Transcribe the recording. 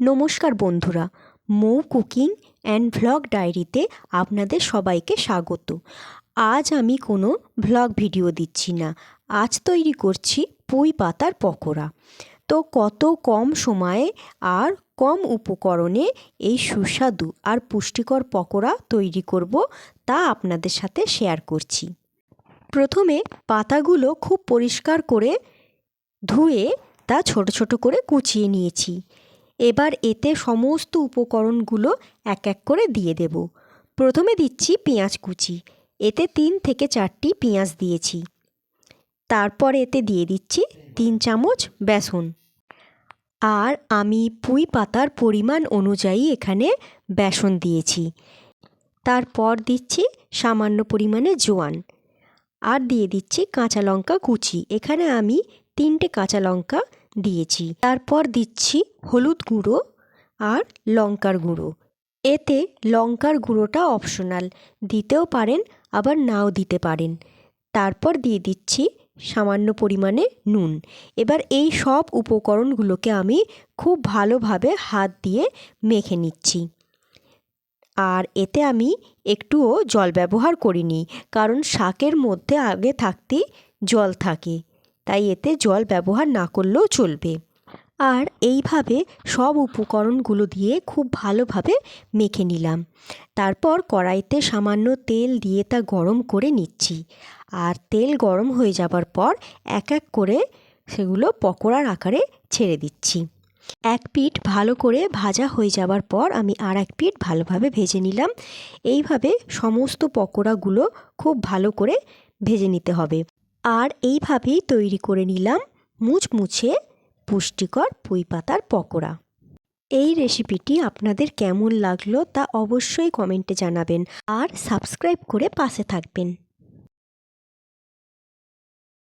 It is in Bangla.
নমস্কার বন্ধুরা, মৌ কুকিং অ্যান্ড ভ্লগ ডায়েরিতে আপনাদের সবাইকে স্বাগত। আজ আমি কোনো ভ্লগ ভিডিও দিচ্ছি না। আজ তৈরি করছি পুঁই পাতার পকোড়া। তো কত কম সময়ে আর কম উপকরণে এই সুস্বাদু আর পুষ্টিকর পকোড়া তৈরি করব তা আপনাদের সাথে শেয়ার করছি। প্রথমে পাতাগুলো খুব পরিষ্কার করে ধুয়ে তা ছোট ছোট করে কুচিয়ে নিয়েছি। এবার এতে সমস্ত উপকরণগুলো এক এক করে দিয়ে দেব। প্রথমে দিচ্ছি পেঁয়াজ কুচি। এতে তিন থেকে চারটি পেঁয়াজ দিয়েছি। তারপর এতে দিয়ে দিচ্ছি তিন চামচ বেসন। আর আমি পুঁই পাতার পরিমাণ অনুযায়ী এখানে বেসন দিয়েছি। তারপর দিচ্ছি সামান্য পরিমাণে জোয়ান। আর দিয়ে দিচ্ছি কাঁচা লঙ্কা কুচি। এখানে আমি তিনটে কাঁচা লঙ্কা দিয়েছি। তারপর দিচ্ছি হলুদ গুঁড়ো আর লঙ্কার গুঁড়ো। এতে লঙ্কার গুঁড়োটা অপশনাল দিতেও পারেন, আবার নাও দিতে পারেন। তারপর দিয়ে দিচ্ছি সামান্য পরিমাণে নুন। এবার এই সব উপকরণগুলোকে আমি খুব ভালোভাবে হাত দিয়ে মেখে নিচ্ছি। আর এতে আমি একটুও জল ব্যবহার করিনি, কারণ শাকের মধ্যে আগে থাকতেই জল থাকে। তাই এতে জল ব্যবহার না করলেও চলবে। আর এইভাবে সব উপকরণগুলো দিয়ে খুব ভালোভাবে মেখে নিলাম। তারপর কড়াইতে সামান্য তেল দিয়ে তা গরম করে নিচ্ছি। আর তেল গরম হয়ে যাবার পর এক এক করে সেগুলো পকোড়ার আকারে ছেড়ে দিচ্ছি। এক পিঠ ভালো করে ভাজা হয়ে যাবার পর আমি আর এক পিঠ ভালোভাবে ভেজে নিলাম। এইভাবে সমস্ত পকোড়াগুলো খুব ভালো করে ভেজে নিতে হবে। আর এইভাবেই তৈরি করে নিলাম মুচমুছে পুষ্টিকর পুঁই পাতার পকোড়া। এই রেসিপিটি আপনাদের কেমন লাগল তা অবশ্যই কমেন্টে জানাবেন আর সাবস্ক্রাইব করে পাশে থাকবেন।